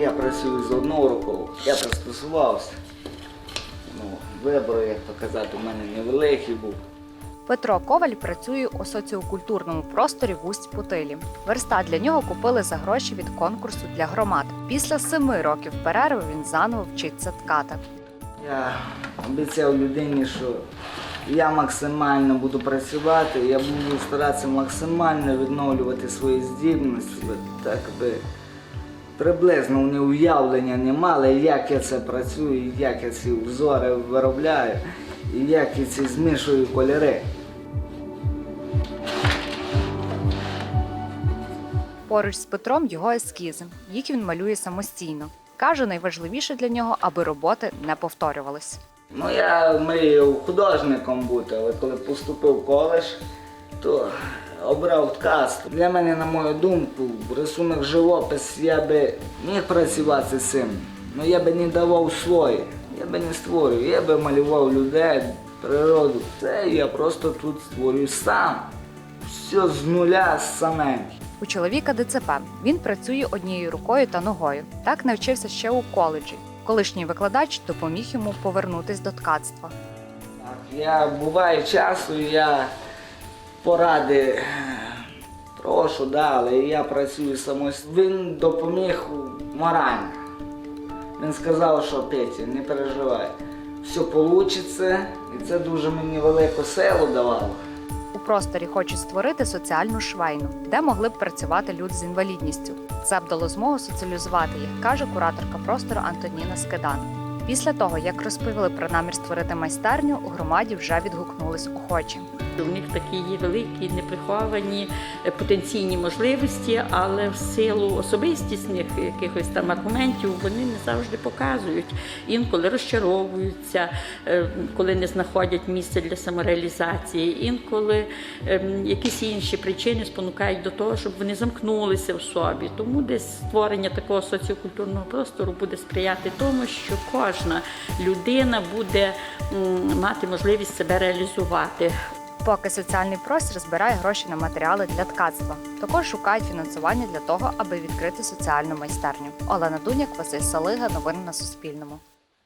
Я працюю з одного року, я пристосувався. Ну, вибор, як то казати, у мене невеликий був. Петро Коваль працює у соціокультурному просторі в усть Путилі. Верстат для нього купили за гроші від конкурсу для громад. Після семи років перерви він заново вчиться ткати. Я обіцяв людині, що я максимально буду працювати, я буду старатися максимально відновлювати свої здібності, так би приблизно вони уявлення не мали, як я це працюю, як я ці узори виробляю, і як я ці змішую кольори. Поруч з Петром його ескізи. Їх він малює самостійно. Каже, найважливіше для нього, аби роботи не повторювались. Ну, я мріяв художником бути, але коли поступив в коледж, то обрав ткацтво. Для мене, на мою думку, рисунок живопис я би міг працювати з цим. але я би не давав своє, я би не створював, я би малював людей, природу. Це я просто тут створюю сам. Все з нуля саменький. У чоловіка ДЦП. Він працює однією рукою та ногою. Так навчився ще у коледжі. Колишній викладач допоміг йому повернутись до ткацтва. Я буває часу, я поради е, прошу, да, але я працюю самостійно. Він допоміг морально. Він сказав, що Петя, не переживай, все вийде, і це дуже мені велику силу давало. Просторі хочуть створити соціальну швейну, де могли б працювати люди з інвалідністю. Це б дало змогу соціалізувати їх, каже кураторка простору Антоніна Скидан. Після того, як розповіли про намір створити майстерню, у громаді вже відгукнулись охочі. У них такі є великі, неприховані е, потенційні можливості, але в силу особистісних якихось там аргументів вони не завжди показують. Інколи розчаровуються, е, коли не знаходять місце для самореалізації, інколи ем, якісь інші причини спонукають до того, щоб вони замкнулися в собі. Тому десь створення такого соціокультурного простору буде сприяти тому, що кожна людина буде мати можливість себе реалізувати. Поки соціальний простір збирає гроші на матеріали для ткацтва. Також шукають фінансування для того, аби відкрити соціальну майстерню. Олена Дуняк, Василь Салига. Новини на Суспільному.